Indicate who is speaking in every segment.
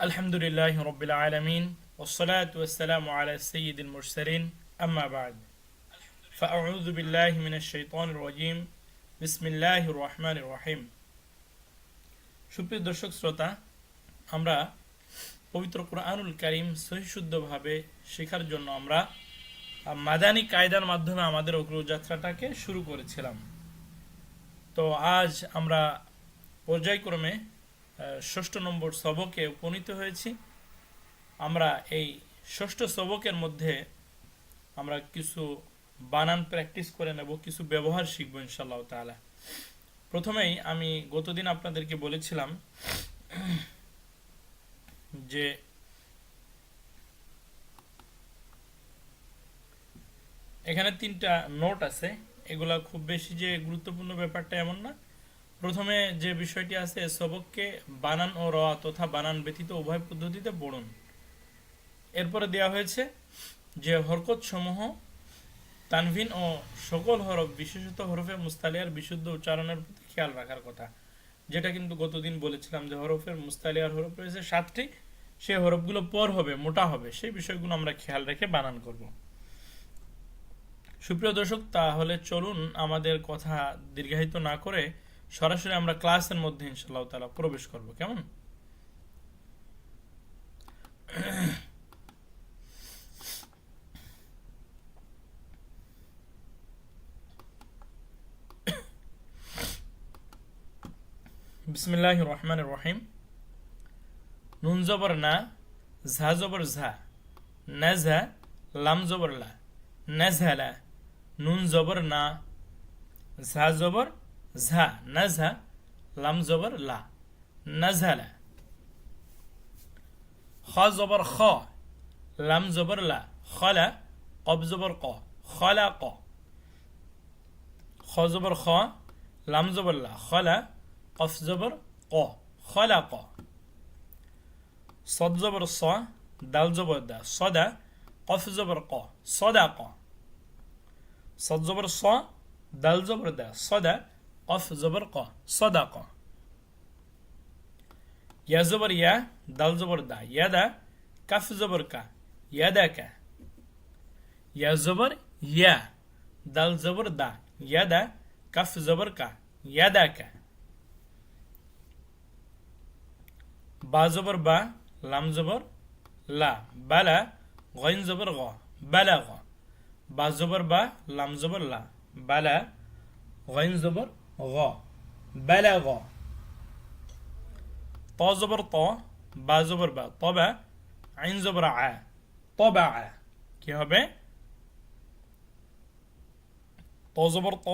Speaker 1: الحمد لله رب العالمين والصلاة والسلام على سيد المرسلين أما بعد فأعوذ بالله من الشيطان الرجيم بسم الله الرحمن الرحيم সুপ্রিয় দর্শক শ্রোতা আমরা পবিত্র কোরআনুল করিম সহিশুদ্ধভাবে শেখার জন্য আমরা আহ, মাদানী কায়দার মাধ্যমে আমাদের অগ্রযাত্রাটাকে শুরু করেছিলাম তো আজ আমরা পর্যায়ক্রমে আহ, ষষ্ঠ নম্বর সবকে উপনীত হয়েছি। আমরা এই ষষ্ঠ সবকের মধ্যে আমরা কিছু বানান প্র্যাকটিস করে নেব, কিছু ব্যবহার শিখব ইনশাল্লাহ তাআলা। প্রথমেই আমি গতদিন আপনাদেরকে বলেছিলাম যে এখানে তিনটা নোট আছে। এগুলা খুব বেশি যে গুরুত্বপূর্ণ ব্যাপারটা এমন না। প্রথমে যে বিষয়টি আছে, সবককে বানান ও র তথা বানান ব্যতীত উভয় পদ্ধতিতে পড়ুন। এরপরে দেওয়া হয়েছে যে হরকত সমূহ তানভিন ও সকল হরফ, বিশেষত হরফে মুস্তালিয়ার বিশুদ্ধ উচ্চারণের প্রতি খেয়াল রাখার কথা। যেটা কিন্তু গতদিন বলেছিলাম যে হরফের মুস্তালিয়ার হরফ রয়েছে সাতটি সেই হরফগুলো পর হবে, মোটা হবে, সেই বিষয়গুলো আমরা খেয়াল রেখে বানান করব। সুপ্রিয় দর্শক, তাহলে চলুন আমাদের কথা দীর্ঘায়িত না করে সরাসরি আমরা ক্লাসের মধ্যে ইনশাল্লাহ তালা প্রবেশ করব, কেমন? বিসমিল্লাহ রহমান রহিম। নুন জবর না, ঝা জবর ঝা। নাঝা লাম জবর লা। নাঝালা নুন জবর না, ঝা জবর زها نزها لم زبر لا. نزهل خا زبر خا لم زبر لا خلا قب زبر قا خلق خا زبر خا لم زبر لا خلا قف زبر قا خلق صد زبر صا دال زبر دا صدا قف زبر قا صدقة. صد زبر صا دال زبر دا صدا قف زبر ق صدق يا زبر يا دال زبر دا يدا كف زبر كا يدك يا زبر يا دال زبر دا يدا كف زبر كا يدك با زبر با لام زبر لا بلا غين زبر غا بلغ با زبر با لام زبر لا بلا غين زبر জবর গ বালা গ ত জবর ত বা জবর বা তবা আইন জবর আ তবা আ কি হবে ত জবর ত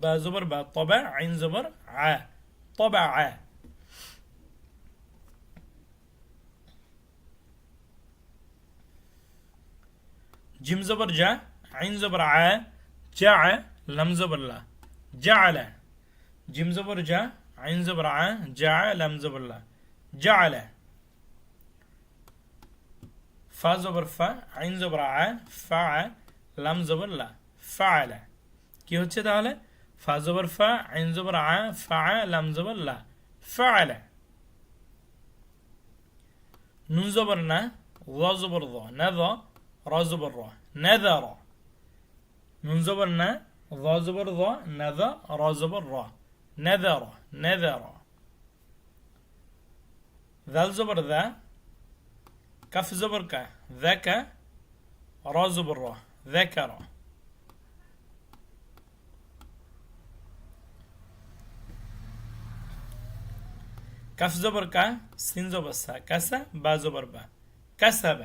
Speaker 1: বা জবর বা তবা আইন জবর আ তবা আ জিম জবর জা আইন জবর আ জা লাম জবর লা জাআলা জিম জবর জা আইন জবর আ জা লাম জবর লা জাআলা ফা জবর ফা আইন জবর আ ফা লাম জবর লা ফাআলা কি হচ্ছে তাহলে ফা জবর ফা আইন জবর আ ফা লাম জবর লা ফাআলা নুন জবর না র জবর র না র র জবর র نذر نون زبر نا ظا زبر ظا نذا را زبر را نذر نذر ذال زبر ذا كف زبر ك ذاك را زبر را ذكر كف زبر ك سين زبر سا كس با زبر با كسب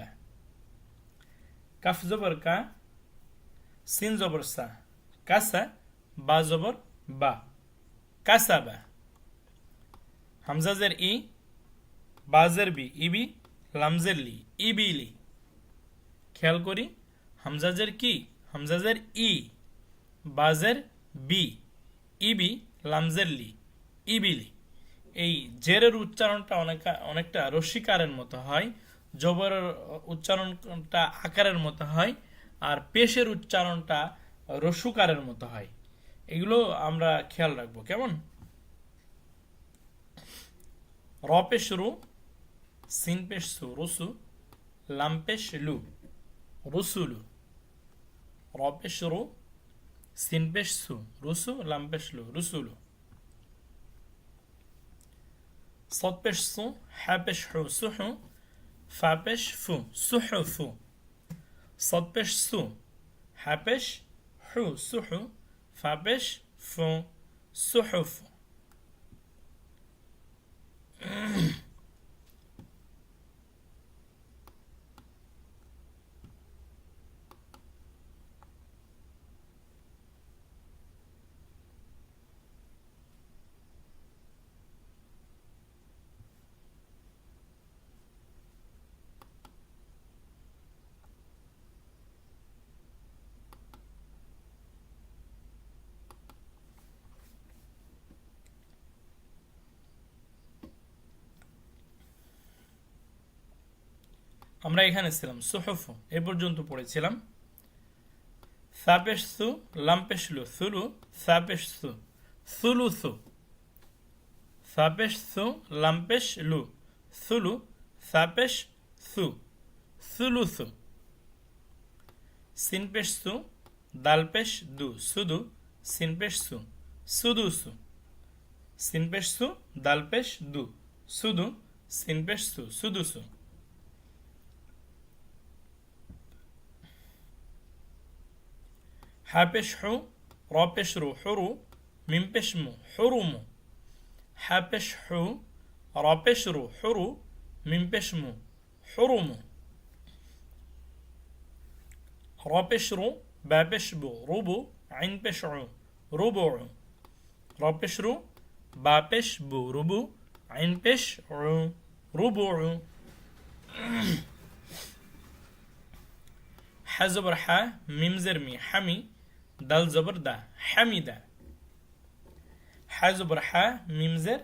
Speaker 1: كف زبر ك سين زبر سا كس با زبر با কাসাবা হামজাজের ই বাজের বি ইবি লামজের লি ইবিলি খেয়াল করি হামজাজের কি হামজাজের ই বাজের বি ইবি লামজের লি ইবিলি এই জেরের উচ্চারণটা অনেক অনেকটা রসিকারের মতো হয়, জবরের উচ্চারণটা আকারের মতো হয়, আর পেশের উচ্চারণটা রসুকারের মতো হয়। এগুলো আমরা খেয়াল রাখবো কেমন র পে শুরু সিন পেশ সু রুসু লাম পেশ লু রুসুলু র পেশ রু সিন পেশ সু রুসু লাম পেশ লু রুসুলু صاد পেশ সু হা পেশ হু সুহু ফা পেশ ফু সুহুফু صاد পেশ সু হা পেশ হু সুহু ফা পেশ ফু আমরা এখানে ছিলাম, সুহফু। এ পর্যন্ত পড়েছিলাম। সাপেশ সু লাম্পেশ লু সুলু সাপেশ সু সুলু সু সাপেশ সু লাম্পেশ লু সুলু সাপেশ সু সুলু সু সিনপেশ সু দালপেশ দু সুদু। সিনপেশ সু সুদু সু সিনপেশ সু দালপেশ দু সুদু। সিনপেশ সু সুদু সু حابشحو رابشرو حرو من ميمبشمو حرمو حابشحو رابشرو حرو من ميمبشمو حرمو رابشرو بابشبو روبو عين بشعو ربع رابشرو بابشبو روبو عين بشعو ربع حزب رحا ميم زرمي حمي. দাল জবর দা হামিদা হা জবর হা মিমজের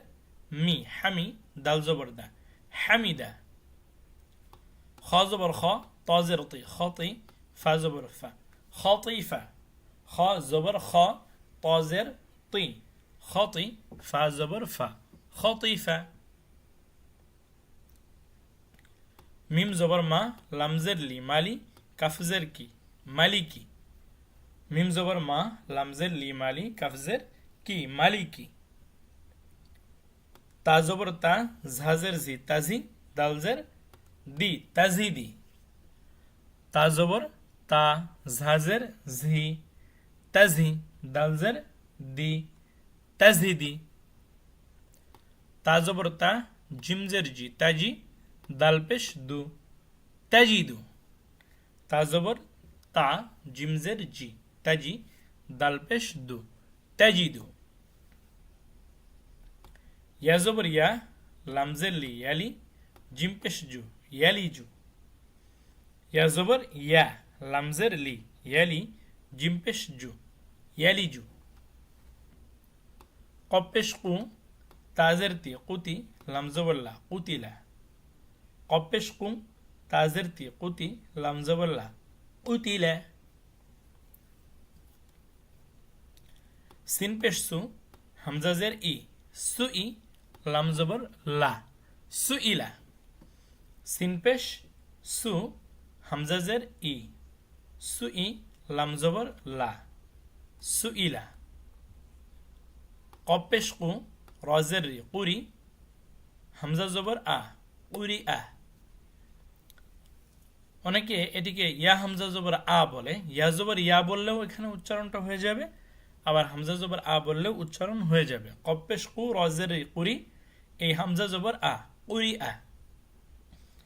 Speaker 1: মি হামি দাল জবর দা হামিদা খ জবর খ তজের তি খতি ফা জবর ফা খতিফা খ জবর খ তজের তি খতি ফা জবর ফা খতিফা মিম জবর মা লামজের লি মালি কাফজের কি মালিকি মিম জবর মা, লামজের লি মালি, কাফজের কি মালিকি তা জবর তা, ঝাজের জি, তাজি, দালজের দি তাজিদি তা জবর, তা, ঝাজের ঝি, তাজি, দালজের দি তাজিদি তা জবর তা, জিমজের জি, তাজি, দালপেশ দু তাজিদু তা জবর, তা, জিমজের জি। তাজি দালপেশ দু তাজিদু ইয়া জবর ইয়া লামজের লি ইয়ালি জিমপেশ জু ইয়ালিজু ইয়া জবর ইয়া লামজের লি ইয়ালি জিমপেশ জু ইয়ালিজু কপেশ কু তাজের তি কুতি লামজবল্লা কুতিলা কপেশ কু তাজের তি কুতি লামজবল্লা কুতিলা সিন পেশ সু হামজাজের ই, সু ই লামজবর লা, সু ইলা সিন পেশ সু হামজাজের ই, সু ই লামজবর লা, সু ইলা কপেশ কু রজের রি কুরি হামজা জবর আ কুরি আ। অনেকে এটিকে ইয়া হামজা জবর আ বলে। ইয়া জবর ইয়া বললেও এখানে উচ্চারণটা হয়ে যাবে। আবার হামজা জবর আ বললেও উচ্চারণ হয়ে যাবে। কপ্পেশ কু রজের কুরি, এই হামজা জবর আ, কুরি আ।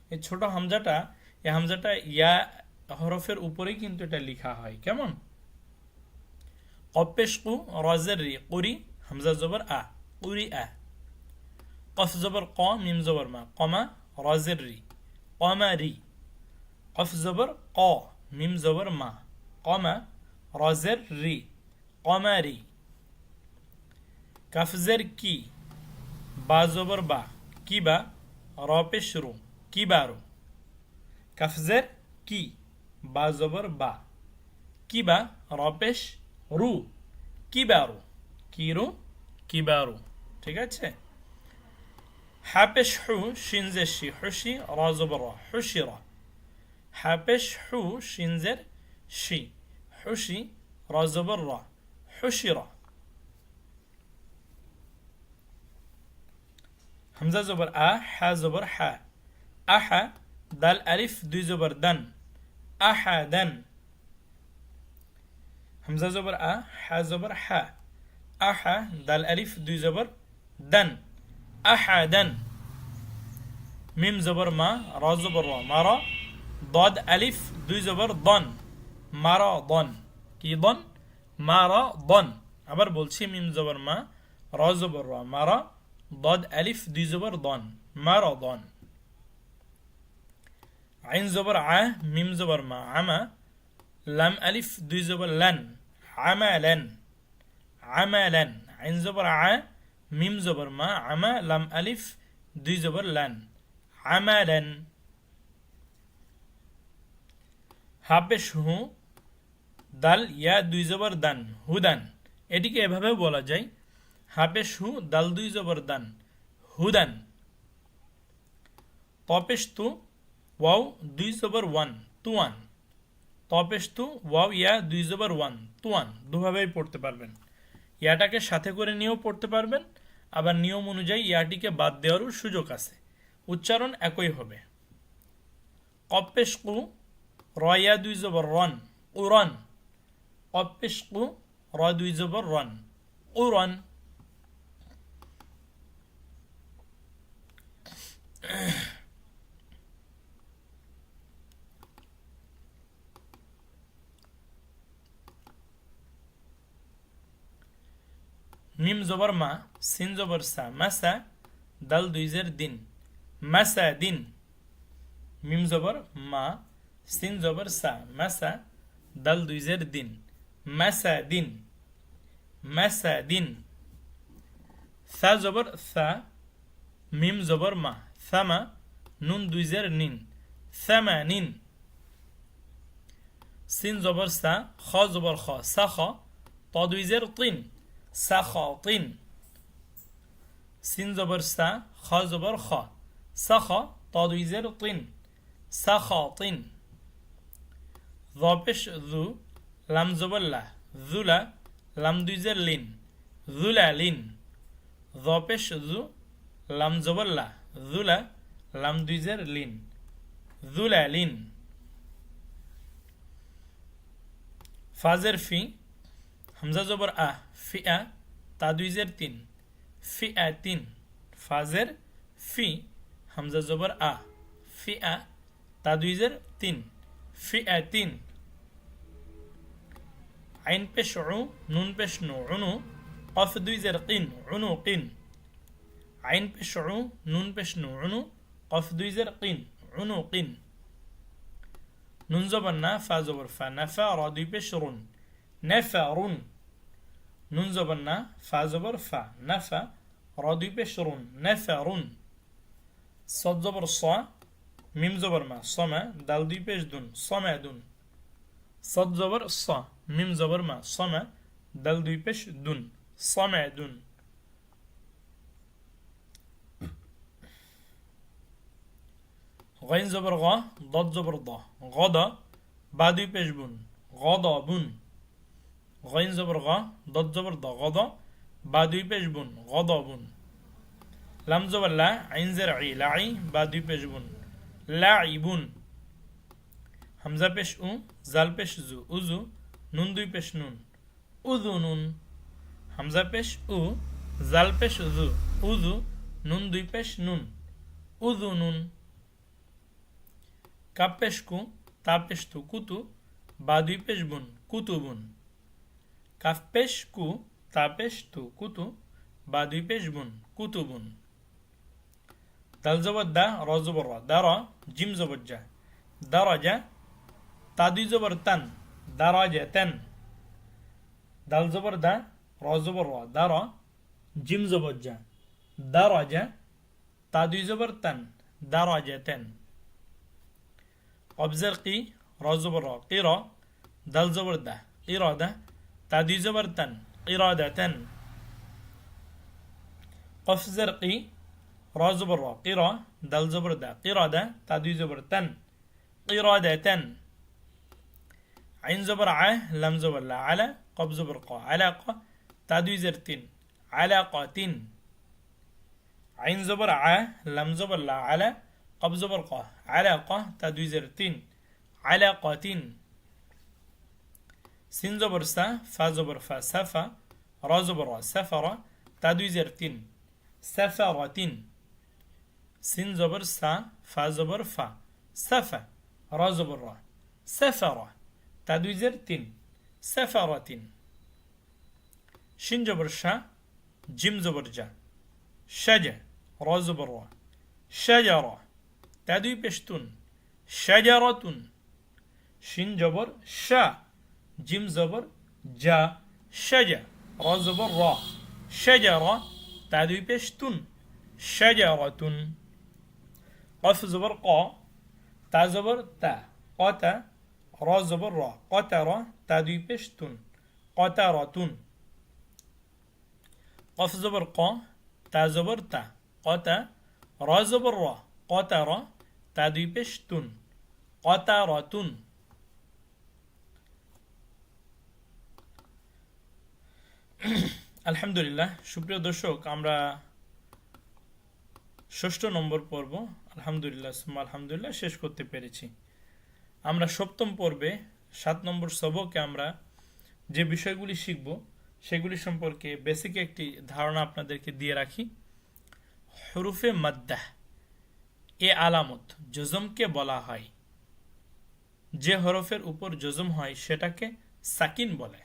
Speaker 1: এই ছোট হামজাটা, এই হামজাটা ইয়া হরফের উপরেই কিন্তু এটা লিখা হয়। কেমন? কপ্পেশ কু রজের কুরি, হামজা জবর আ, কুরি আ। কফ জবর ক, মিম জবর মা, কমা রজের রি, কমা রি। কফ জবর ক, মিম জবর মা, কমা রজের রি। কমারি কাফজের কি বা জবর বা কি বা রপেশ রু কি বারো কাফজের কি বা জবর বা কি বা রপেশ রু কি বারো কি রু কি বারো ঠিক আছে? হাপেশ হু শিনজের শি হুশি রা জবর রা হাপেশ হু শিনজের শি হুশি রা জবর রা حشر. حمزة زبر أ ح زبر ح. اح دال ألف دو زبر دن. أح دن. حمزة زبر أ ح زبر ح. اح دال ألف دو زبر دن. أح دن. ميم زبر ما را زبر را. مرا ضاد ألف دو زبر ضن. مرا ضن. كي ضن؟ মা র দন। আবার বলছি মিম জবর মা, র জবর র। র দদ আলিফ, দুই জবর দন। মা দন। আইন জবর আ, মিম জবর মা। আমা, লাম আলিফ, দুই জবর লান। আমা লেন। আমা লেন। আইন জবর আ, মিম জবর মা। আমা, লাম আলিফ, দুই জবর লান। আমা লেন। হাবেশ হুঁ দাল, ইয়া, দুই জবর দান হুদান এটিকে এভাবেও বলা যায় হাফেশ হু, দাল, দুই জবর দান হুদান তপেশ তু, ওয়াও, দুই জবর ওয়ান, তুয়ান। তপেশ তু, ওয়াও, ইয়া, দুই জবর ওয়ান, তুয়ান। দুভাবেই পড়তে পারবেন। ইয়াটাকে সাথে করে নিয়েও পড়তে পারবেন, আবার নিয়ম অনুযায়ী ইয়াটিকে বাদ দেওয়ারও সুযোগ আছে। উচ্চারণ একই হবে। কপ্পেশ কু রয়া দুই জবর, রন, উরন। কপ্পেশ কু র দুই জবর রন। উরন মিম জবর মা, সিন জবর সা। মাসা দাল দুইজের দিন। মাসা দিন। মিম জবর মা, সিন জবর সা। মাসা দাল দুইজের দিন। mesedin. Mesedin. Tha zobor tha. Mim zobor ma. Thama nun duizer nin. Thamanin sin zobor sa. Kha zobor kha. Saha ta duizer tin. Sahatin sin zobor sa. Kha zobor kha. Saha ta duizer tin. Sahatin ضابش ذو লাম জবল্লা জুলা, লাম দুইজের লিন, জুলা Lin. জপেশ জু, লাম জবল্লা জুলা, লাম দুইজের লিন, জুলা লিন। ফাজের ফি, হামজা জবর আ, ফি আ, তা দুইজের তিন, ফি আ তিন। ফাজের ফি, হামজা জবর আ, ফি আ, তা দুইজের তিন, ফি আ তিন। আইন পেশ উ নুন পেশ নু উনু কফ দুইজের কিন উনু কিন আইন পেশ উ নুন পেশ নু উনু কফ দুইজের কিন উনু কিন নুন জবর না ফা জবর ফা নাফা র দুই পেশ রুন নাফারুন নুন জবর না ফা জবর ফা নাফা র দুই পেশ রুন নাফারুন সদ জবর স মিম জবর মা সমা দাল দুই পেশ দুন সমা দুন সদ জবর স মিম জবর মা সমা দাল দুই পেশ দুন সমা দুন غين زبر غا ضد زبر ضا غدا بعد পেশ বুন غضبun غين زبر غا ضد زبر ضا غضا بعد পেশ বুন غضبun লাম জবর লা আইন জারঈ লাঈ بعد পেশ বুন লাঈবুন হামজা পেশ উ জাল পেশ জু উজু নুন দুই পেশ নুন উজু নুন, হামজা পেশ উ, জাল পেশ জু উজু নুন দুই পেশ নুন উযুনুন কাপেশকু তাপেশতু কুতু, বা দুই পেশ বুন কুতুবুন কাফপেশকু তাপেশতু কুতু, বা দুই পেশ বুন কুতুবুন দাল জবর দা, র জবর দা র, জিম জবর যা দারাজা তা দুই জবর তান। দারাজা তান দাল জবর দা, র জবর র, দার, জিম জবর যা দারাজা তা দুই জবর তান দারাজা তান অবজার কি, র জবর র কির দাল জবর দা ইরাদা তা দুই জবর তান ইরাদাতান র জবর র কির দাল জবর দা কির দা? তা দুই জবর তান কির দা তান? عين زبر ع لم زبر لا على قب زبر ق علاقة تادوي زرتين علاقة عين زبر ع لم زبر لا على قب زبر ق علاقة تادوي زرتين علاقة سين زبر سا فا زبر فا سفا را زبر را سفر تادوي زرتين سفرة سين زبر سا فا زبر فا. سفا را زبر را. سفرة تادوي زرتين سفرة شين زبر شا جيم زبر جا شجا را زبر را شجرة تادوي بشتون شجرة شين جبر شا جيم زبر جا شجا را زبر را شجرة تادوي بشتون شجرة قف زبر قا تا زبر تا র জবর র কতার তা দুই পেশ তুন কতার তুন কফ জবর ক তা জবর তা কতা র জবর র কতার তা তুন কতার তুন আলহামদুলিল্লাহ সুপ্রিয় দর্শক আমরা ষষ্ঠ নম্বর পর্ব আলহামদুলিল্লাহ আলহামদুলিল্লাহ শেষ করতে পেরেছি আমরা সপ্তম পর্বে, সাত নম্বর সবকে আমরা যে বিষয়গুলি শিখব, সেগুলি সম্পর্কে বেসিক একটি ধারণা আপনাদেরকে দিয়ে রাখি। হরুফে মাদ্দাহ, এ আলামত জজমকে বলা হয়। যে হরফের উপর জজম হয়, সেটাকে সাকিন বলে।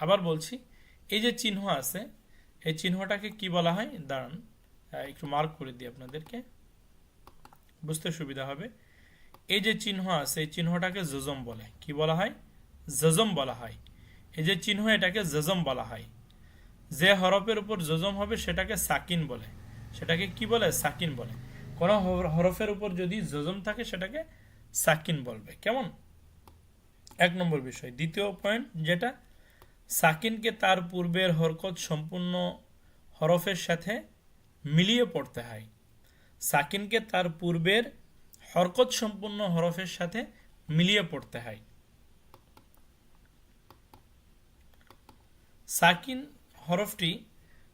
Speaker 1: আবার বলছি, এই যে চিহ্ন আছে, এই চিহ্নটাকে কি বলা হয়? দাঁড়ান একটু মার্ক করে দিই আপনাদেরকে। বুঝতে সুবিধা হবে। এই যে চিহ্ন আছে, এই চিহ্নটাকে জজম বলে। কি বলা হয়? জজম বলা হয়। এই যে চিহ্ন, এটাকে জজম বলা হয়। যে হরফের উপর জজম হবে, সেটাকে সাকিন বলে। সেটাকে কি বলে? সাকিন বলে। কোনো হরফের উপর যদি জজম থাকে, সেটাকে সাকিন বলবে। কেমন? এক নম্বর বিষয়। দ্বিতীয় পয়েন্ট যেটা, সাকিনকে তার পূর্বের হরকত সম্পূর্ণ হরফের সাথে মিলিয়ে পড়তে হয়। সাকিনকে তার পূর্বের হরকত সম্পূর্ণ হরফের সাথে মিলিয়ে পড়তে হয়। সাকিন হরফটি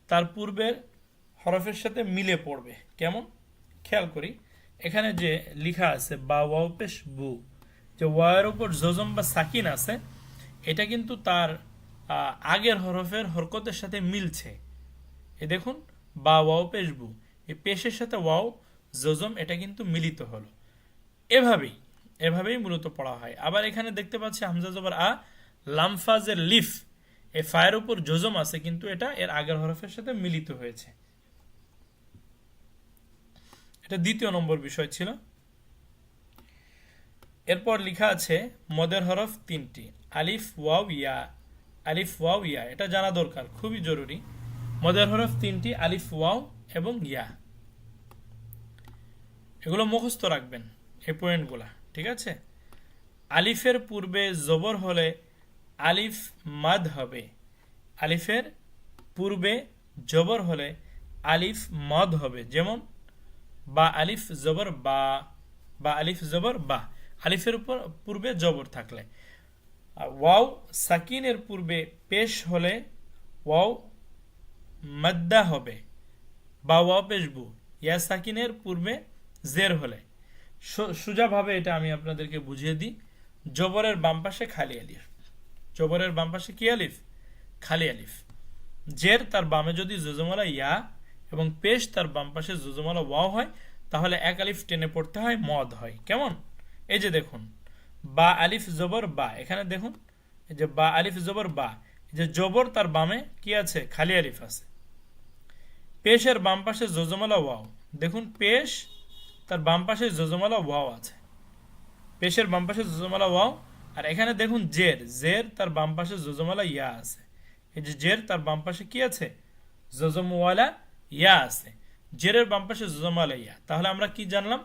Speaker 1: তার পূর্বের হরফের সাথে মিলে পড়বে। কেমন? খেয়াল করি। এখানে যে লেখা আছে, বা ওয়াও পেশ বু, যে ওয়ার উপর জজম বা সাকিন আছে, এটা কিন্তু তার আগের হরফের হরকতের সাথে মিলছে। এ দেখুন, বা ওয়াও পেশ বু, এই পেশের সাথে ওয়াও, জজম, এটা কিন্তু মিলিত হলো। এভাবেই এভাবেই মূলত পড়া হয়। আবার এখানে দেখতে পাচ্ছি হামজা জবর আ লামফাজের লিফ এই ফায়ের উপর জজম আছে, কিন্তু এটা এর আগের হরফের সাথে মিলিত হয়েছে। এটা দ্বিতীয় নম্বর বিষয় ছিল। এরপর লেখা আছে মদের হরফ তিনটি, আলিফ, ওয়াও, ইয়া। আলিফ, ওয়াও, ইয়া, এটা জানা দরকার, খুবই জরুরি। মদের হরফ তিনটি, আলিফ, ওয়াও এবং ইয়া। এগুলো মুখস্থ রাখবেন। এই ঠিক আছে? আলিফের পূর্বে জবর হলে আলিফ মাদ হবে। আলিফের পূর্বে জবর হলে আলিফ মদ হবে। যেমন, বা আলিফ জবর বা বা আলিফ জবর বা। আলিফের উপর, পূর্বে জবর থাকলে। ওয়াও সাকিনের পূর্বে পেশ হলে ওয়াও মাদ্দা হবে। বা ওয়াও পেশবু। ইয়া সাকিনের পূর্বে জের হলে। সোজাভাবে এটা আমি আপনাদেরকে বুঝিয়ে দিই। জবরের বাম পাশে খালি আলিফ। জবরের বাম পাশে কি আলিফ? খালি আলিফ। জের তার বামে যদি যোজমালা ইয়া এবং পেশ তার বাম পাশে যোজমালা ওয়াও হয়, তাহলে এক আলিফ টেনে পড়তে হয়, মদ হয়। কেমন? এই যে দেখুন, বা আলিফ জবর বা। এখানে দেখুন, এই যে বা আলিফ জবর বা। যে জবর তার বামে কি আছে? খালি আলিফ আছে। পেশের বাম পাশে যোজমালা ওয়াও। দেখুন, পেশ তার বাম পাশে যোজমালা ওয়াও আছে। পেশের বাম পাশে যোজমালা ওয়াও, আর এখানে দেখুন জের। জের তার বাম পাশে যোজমালা ইয়া আছে। এই যে জের তার বাম পাশে কি আছে? যোজমওয়ালা ইয়া আছে। জেরের বাম পাশে যোজমালা ইয়া। তাহলে আমরা কি জানলাম?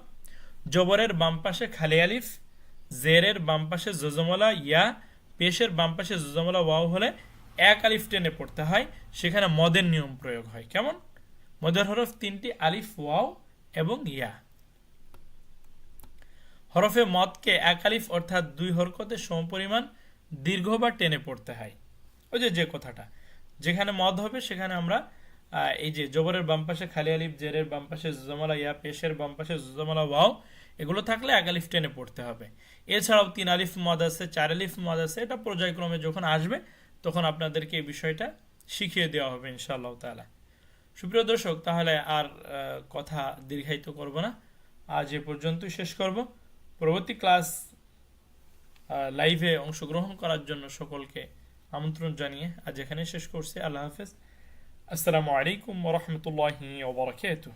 Speaker 1: জবরের বাম পাশে খালি আলিফ, জেরের বাম পাশে যোজমালা ইয়া, পেশের বাম পাশে যোজমালা ওয়াও হলে এক আলিফ টেনে পড়তে হয়। সেখানে মদের নিয়ম প্রয়োগ হয়। কেমন? মদের হরফ তিনটি আলিফ, ওয়াও এবং ইয়া। হরফে মদকে এক আলিফ অর্থাৎ দুই হরকতে সমপরিমাণ দীর্ঘ বা টেনে পড়তে হয়। ওই যে যে কথাটা। যেখানে মদ হবে, সেখানে আমরা এই যে জবরের বাম পাশে খালি আলিফ, জেরের বাম পাশে জুজমালা, ইয়া, পেশের বাম পাশে জুজমালা, ওয়াও, এগুলো থাকলে এক আলিফ টেনে পড়তে হবে। এছাড়াও তিন আলিফ মদ আছে, চার আলিফ মদ আছে, এটা পর্যায়ক্রমে যখন আসবে, তখন আপনাদেরকে এই বিষয়টা শিখিয়ে দেওয়া হবে ইনশাআল্লাহ তাআলা। সুপ্রিয় দর্শক, তাহলে আর কথা দীর্ঘায়িত করব না। আজ এ পর্যন্তই শেষ করব। পরবর্তী ক্লাস লাইভে অংশগ্রহণ করার জন্য সকলকে আমন্ত্রণ জানিয়ে আজ এখানে শেষ করছি। আল্লাহ হাফেজ। আসসালামু আলাইকুম ওরহমতুল্লাহি ওবরাকাতুহ